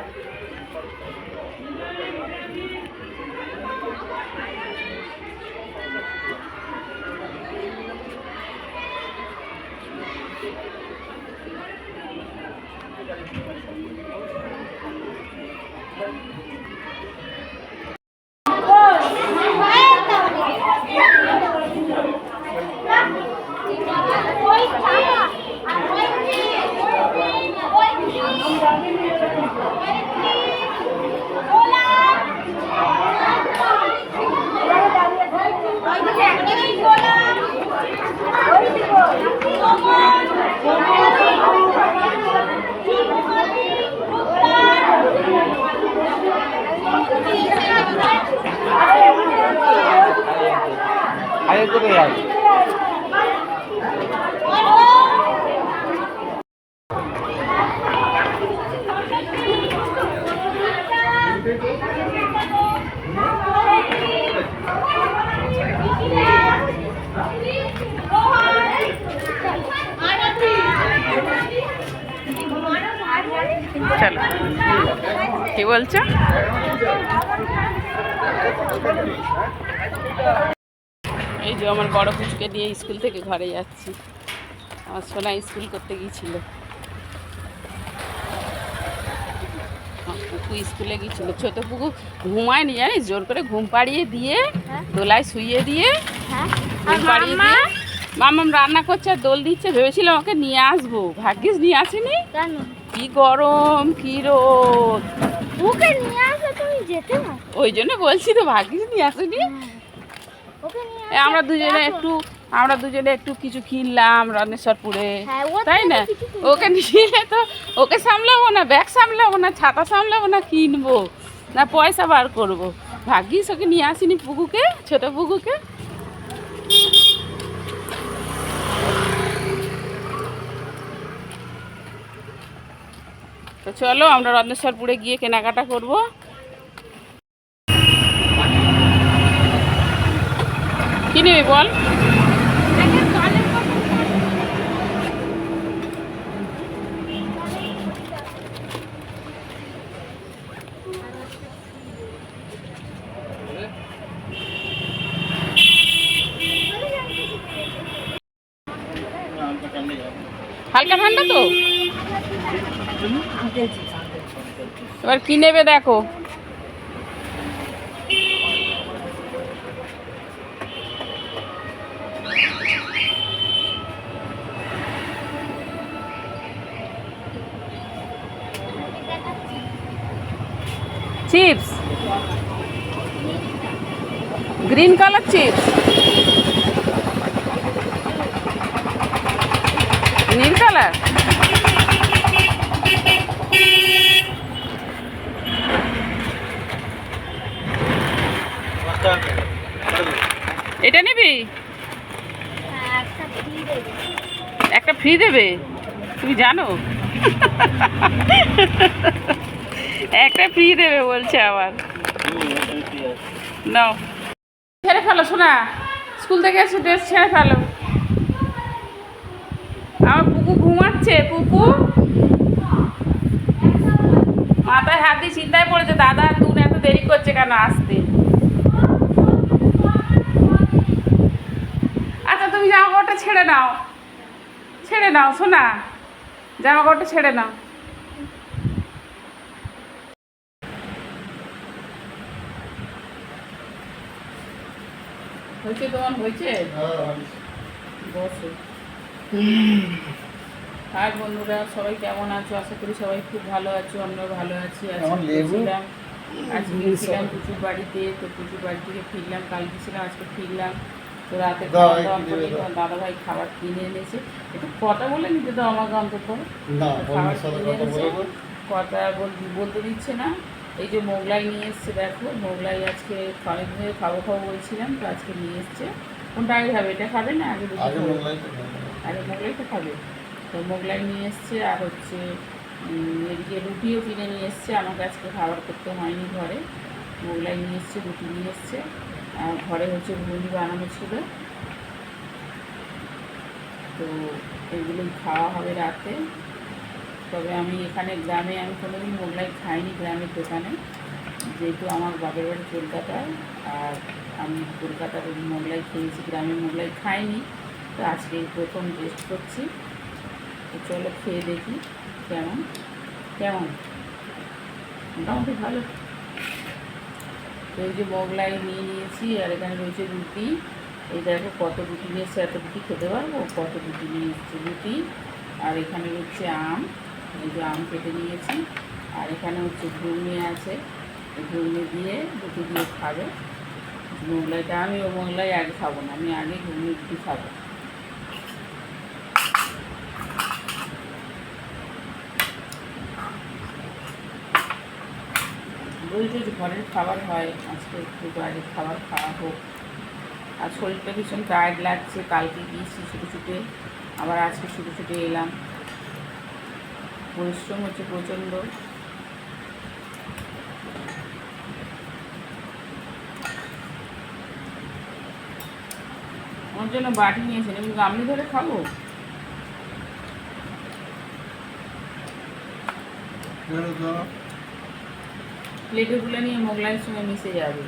Thank you. আগে করে যাই চলো। কি বলছো? এই যে আমার বড় পুচকে দিয়ে স্কুল থেকে ঘরে যাচ্ছি। আমার সোনা স্কুল করতে গিয়েছিল। পুকু স্কুলে গিয়েছিল। ছোট পুকু ঘুমায়নি জানিস? জোর করে ঘুম পাড়িয়ে দিয়ে দোলায় শুইয়ে দিয়ে ঘুম পাড়িয়ে দিয়ে মামাম রান্না করছে আর দোল দিচ্ছে। ভেবেছিলাম ওকে নিয়ে আসব। ভাগ্যিস নিয়ে আসেনি। কি গরম কি রোদ। ওকে নিয়ে আসলে তুমি যেতে না? ওই জন্য বলছি তো ভাগ্যিস নিয়ে আসেনি। ওকে নিয়ে আমরা দুজনে একটু আমরা দুজনে একটু কিছু কিনলাম রানেশ্বরপুরে। হ্যাঁ, তাই না। ওকে নিয়ে তো ওকে সামলাবো না ব্যাগ সামলাবো না ছাতা সামলাবো না কিনবো না পয়সা বার করব। ভাগ্যিস ওকে নিয়ে আসিনি পুকুকে ছোট পুকুকে। তো চলো আমরা রত্নেশ্বরপুরে গিয়ে কেনাকাটা করব। কি নেবে বল হালকা ঠান্ডা তো? এবার কি নেবে দেখো চিপস গ্রিন কালার নীল কালার? এটা নিবি? একটা ফ্রি দেবে একটা ফ্রি দেবে। তুমি জানো? একটা ফ্রি দেবে বলছে আবার। নাও। ছেড়ে ফেলো, শোনা। স্কুল থেকে এসে ড্রেস ছেড়ে ফেলো। আমার পুকু ঘুমাচ্ছে, পুকু। মাথায় হাত দিয়ে চিন্তায় পড়েছে, দাদা তুন এত দেরি করছে কেন আসতে? আচ্ছা তুমি জামা কাপড়টা ছেড়ে নাও। ছেড়ে নাও, শোনা। জামা কাপড়টা ছেড়ে নাও। হয়েছে তোমার হয়েছে? বসো হাই বন্ধুরা সবাই কেমন আছো? আশা করি সবাই খুব ভালো আছো আমরাও ভালো আছি। আজকে? আজকে গেছিলাম বাড়িতে তো পুচুর বাড়ি থেকে ফিরলাম কাল গেছিলাম আজকে ফিরলাম। তো রাতে খাওয়া একটু দাওয়া করে দাও। তোমার খাবার কিনে এনেছে। একটু কথা বলে নিতে দাও আমাকে অন্তত। খাবার কিনে কথা এনেছে। কথা বলতে দিচ্ছে না। এই যে মোগলাই নিয়ে এসছে দেখো মোগলাই আজকে অনেকদিন ধরে খাব খাব বলছিলাম তো আজকে নিয়ে এসছে। কোনটা আগে খাবে এটা খাবে না আগে আগে তো খাবে। তো মোগলাই নিয়ে এসছে আর হচ্ছে এদিকে রুটিও কিনে নিয়ে এসছে আমাকে আজকে খাবার করতে হয়নি ঘরে। মোগলাই নিয়ে এসছে রুটি নিয়ে এসছে আর ঘরে হচ্ছে ঘুগনি বানানো ছিল। তো এগুলোই খাওয়া হবে রাতে। তবে আমি এখানে গ্রামে আমি কোনোদিন মোগলাই খাইনি গ্রামের দোকানে। যেহেতু আমার বাপের বাড়ি কলকাতায় আর আমি কলকাতার মোগলাই খেয়েছি গ্রামের মোগলাই খাইনি। তো আজকে প্রথম টেস্ট করছি। তো চলো খেয়ে দেখি কেমন। কেমন? মোটামুটি ভালো। তো এই যে মোগলাই নিয়ে নিয়েছি, আর এখানে রয়েছে রুটি। এই দেখো কত রুটি নিয়ে এসছে, এত রুটি খেতে পারব? কত রুটি নিয়ে রুটি। আর এখানে রয়েছে আম। যে আম কেটে নিয়েছি। আর এখানে হচ্ছে ঘুগনি আছে। ঘুগনি দিয়ে রুটি দিয়ে খাবে। মোগলাইটা আমি ও মোগলাই আগে খাব না, আমি আগে ঘুগনি রুটি খাব। বলছে যে ঘরের খাবার হয়, আজকে একটু বাইরের খাবার খাওয়া হোক। আর শরীরটা ভীষণ টায়ার্ড লাগছে, কালকে গিয়েছি ছুটে ছুটে, আবার আজকে ছুটে ছুটে এলাম। পরিশ্রম হচ্ছে প্রচণ্ড। ওর জন্য বাটি নিয়েছেন আমি গামলি ধরে খাব প্লেটেগুলো নিয়ে মোগলাইয়ের সঙ্গে মিশে যাবে।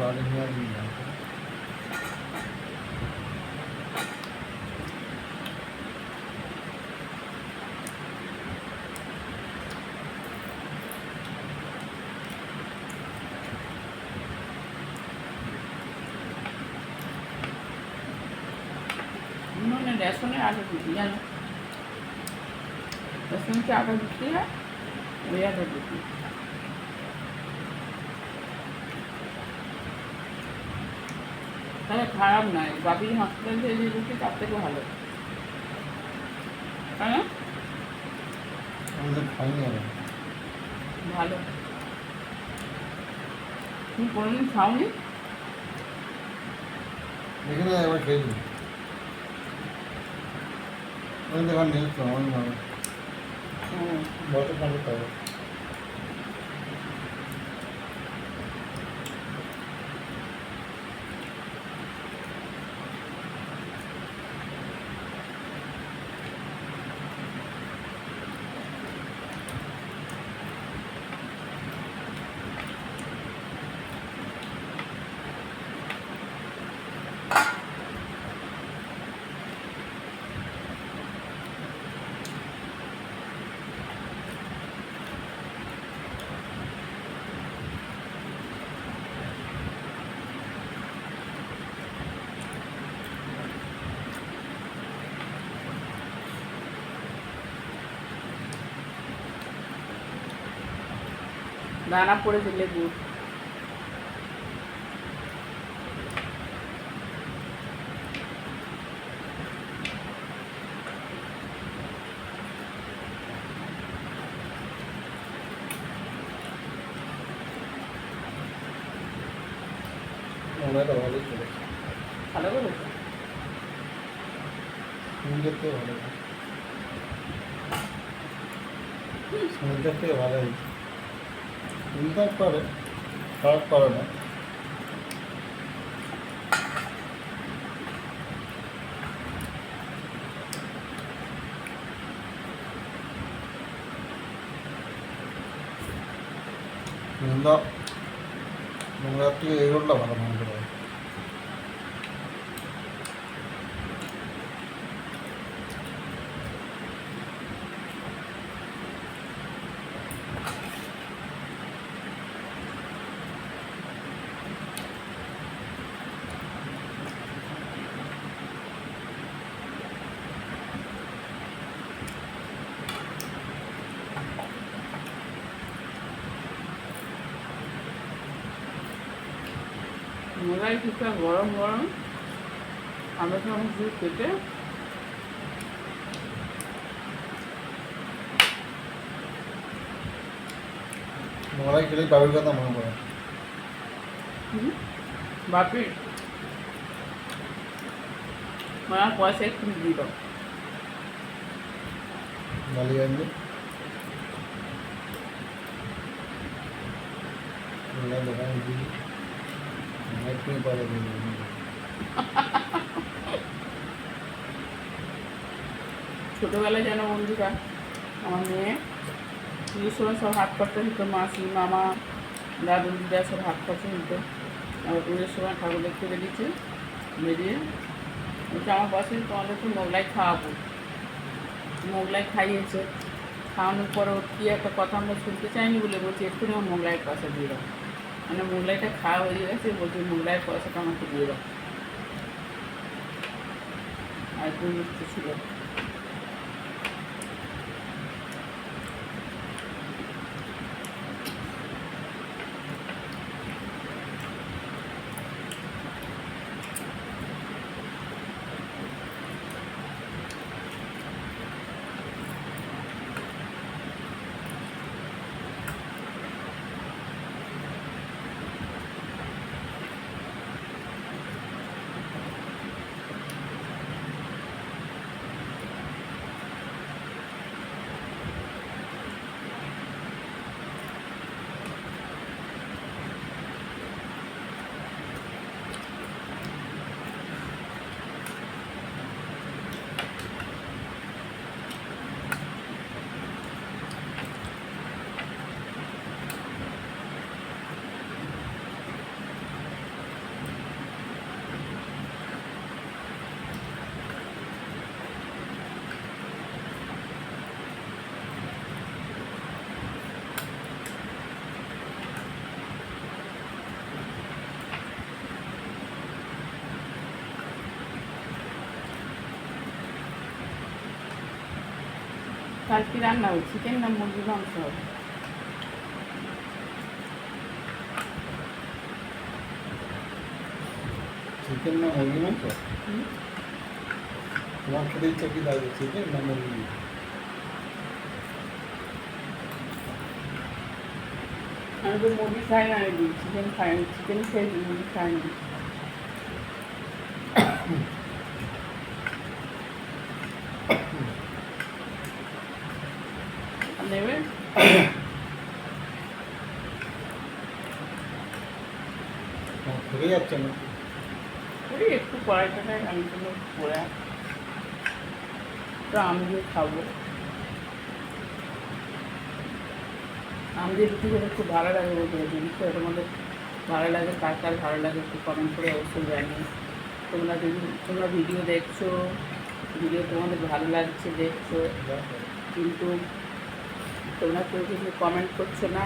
বাড়ি নিয়ে আসবি না। মানে রেশনের আটা দিতি জানো রেশন কি আটা দিতে হয় ওই আটা দিতি তাহলে খারাপ নয় বাপির হসপিটাল থেকে যে রুটি তার থেকে ভালো তাই না আমি তো খাইনি আগে। ভালো তুমি কোনোদিন খাওনি এখানে একবার খেয়েছি ওই দোকান নেই তো আমার নামে হুম। বছর পাঁচে পাবে দানা পড়েছে লেবুর মোবাইলটা ভালোই চলেছে ভালো করেছে সুন্দর থেকে ভালো সুন্দর থেকে ভালো হয়েছে সুন্দর করে খারাপ করে না সুন্দর মোলাই কিছুটা গরম গরম। আমরা যখন দিয়ে কেটে মোগলাই খেলেই বাবির কথা মনে পড়ে। বাপি আমার পয়সা একটু দিয়ে দাও। বালিগঞ্জে ছোটোবেলায় যেন বন্ধুরা, আমার মেয়ে, পুজোর সময় সব হাত খরচা নিত মাসি, মামা, দাদু, দিদা সব হাত খরচা নিত আবার পুজোর সময় ঠাকুর দেখতে বেরিয়েছে বেরিয়ে বলছে, আমার পাশে তোমাদেরকে মোগলাই খাওয়াবো। মোগলাই খাইয়েছে। খাওয়ানোর পরে ওর কী একটা কথা আমরা শুনতে চাইনি বলে বলছি, এক্ষুনি আমার মোগলাইয়ের পয়সা দিয়ে দাও। মানে মোগলাইটা খাওয়া হয়ে গেছে বলছে মোগলাইয়ের পয়সাটা আমাকে দিয়ে দাও। আর দুই ছিল কাল কি রান্না হবে চিকেন না মুরগির মাংস চিকেন না মুরগি মাংস? তোমার খেতে ইচ্ছা কি লাগবে চিকেন না মুরগি আমি তো মুরগি খাই না চিকেন খাই চিকেন খাই মুরগি খাই না আর নেবে আমার খেতে যাচ্ছে না ওই একটু কড়াইটাটাই আমি জন্য পরে তো আমি দিয়ে খাব। আম দিয়ে রুটি খেতে খুব ভালো লাগে বলতে জিনিসটা মধ্যে ভালো লাগে, কার কার ভালো লাগে একটু কমেন্ট করে অবশ্যই জানিয়ে তোমরা যদি, তোমরা ভিডিও দেখছ ভিডিও তোমাদের ভালো লাগছে দেখছ, কিন্তু তোমরা কেউ কিছু কমেন্ট করছ না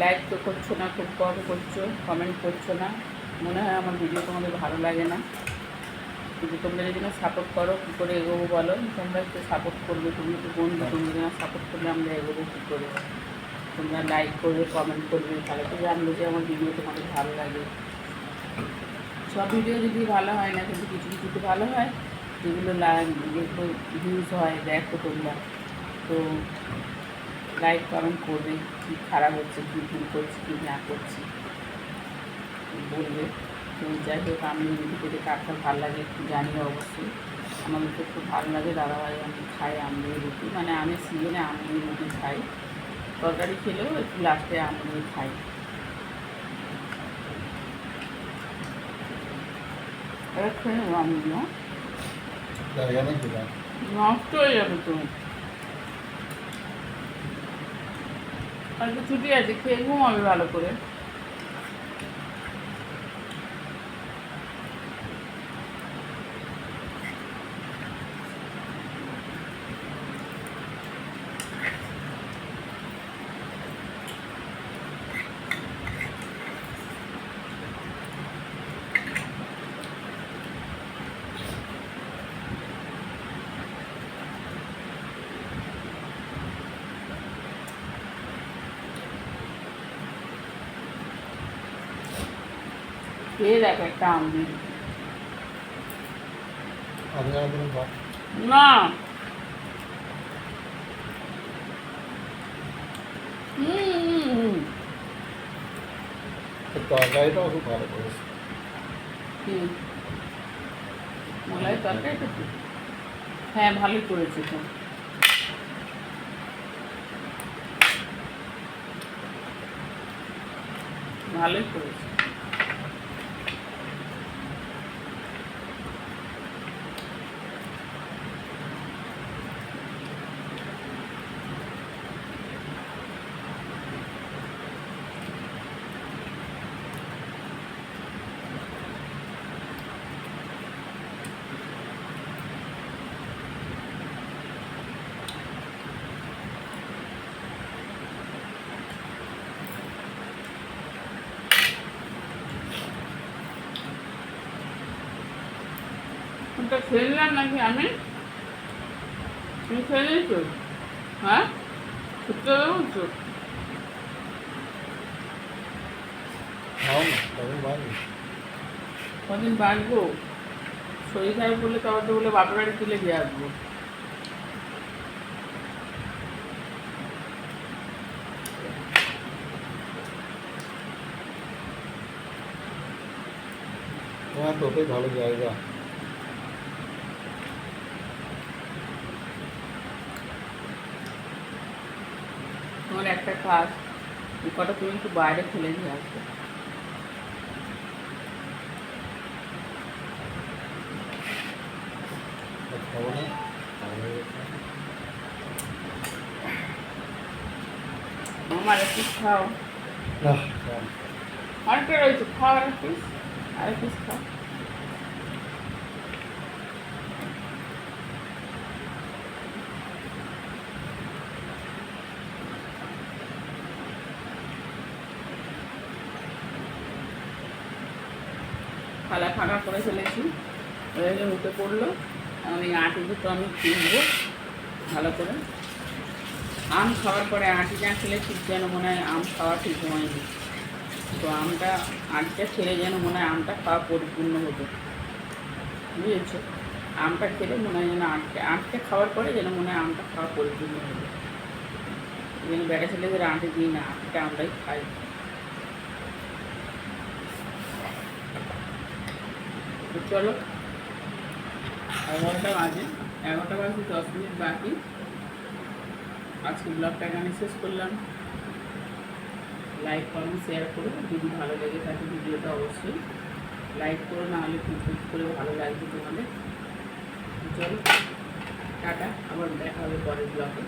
লাইক তো করছ না, খুব কম করছ কমেন্ট করছ না, মনে হয় আমার ভিডিও তোমাদের ভালো লাগে না। কিন্তু তোমরা যদি না সাপোর্ট করো, কী করে এগোবো বলো? তোমরা একটু সাপোর্ট করবে, তুমি একটু বন্ধু, তুমি না সাপোর্ট করলে আমরা এগোবো কী করে? তোমরা লাইক করবে কমেন্ট করবে, তাহলে তো জানবে যে আমার ভিডিও তোমাদের ভালো লাগে। সব ভিডিও যদি ভালো হয় না, কিন্তু কিছু কিছু তো ভালো হয়, যেগুলো যেগুলো ভিউজ হয়, দেখো তোমরা। তো লাইক কমেন্ট করবে, কী খারাপ হচ্ছে, কী ভুল করছি, কী না করছি। বলবে। যাই হোক, আমি রুটি কার ভালো লাগে একটু জানিয়ে অবশ্যই। আমাদের তো খুব ভালো লাগে, দাদাভাই আমি খাই আমলি রুটি। মানে আমি সিজনে আমলি রুটি খাই। তরকারি খেলেও একটু লাস্টে আমলি খাই। নষ্ট হয়ে যাবে তো। আজকে ছুটি আছে, খেয়ে ঘুমাবে ভালো করে। খেয়ে দেখো একটা আম না। তরকারিটাও খুব ভালো করেছে। মলাই তরকারিটা? হ্যাঁ ভালোই করেছে তো। ভালোই করেছে। ওটা খেললাম নাকি আমি? তুমি নিয়েছো হ্যাঁ? না তখন কদিন বাঁচবো শরীর খারাপ করলে তখন তো বলে বাপের বাড়ি তুলে দিয়ে আসব। তোমার তোকে ভালো জায়গা। এই কটা তুমি একটু বাইরে ফেলে দিয়ে আসবে। আমার একটু খাও। অনেকটা রয়েছে খাও আর পিস আর পিস খাও। ফাঁকা করে ফেলেছি। যে উঠে পড়ল। আমি আটি দুটো আমি কিনবো ভালো করে। আম খাওয়ার পরে আটি না খেলে ঠিক যেন মনে হয় আম খাওয়া ঠিক হয়নি। তো আমটা, আটিটা খেলে যেন মনে হয় আমটা খাওয়া পরিপূর্ণ হতো। বুঝেছ? আমটা খেলে মনে হয় যেন আটটা আটটা খাওয়ার পরে যেন মনে হয় আমটা খাওয়া পরিপূর্ণ হতো যেন বেটা ছেলেদের আঁটি দিই না, আটটা আমরাই খাই। তো চলো এগারোটা বাজে এগারোটা বাজে, দশ মিনিট বাকি। আজকে ব্লগটা এখানে শেষ করলাম। লাইক কমেন্ট শেয়ার করো। যদি ভালো লেগে থাকে ভিডিওটা অবশ্যই লাইক করো, না হলে ফেসবুক করে ভালো লাগবে তোমাদের। চলো, টাটা। আবার দেখা হবে পরের ব্লগে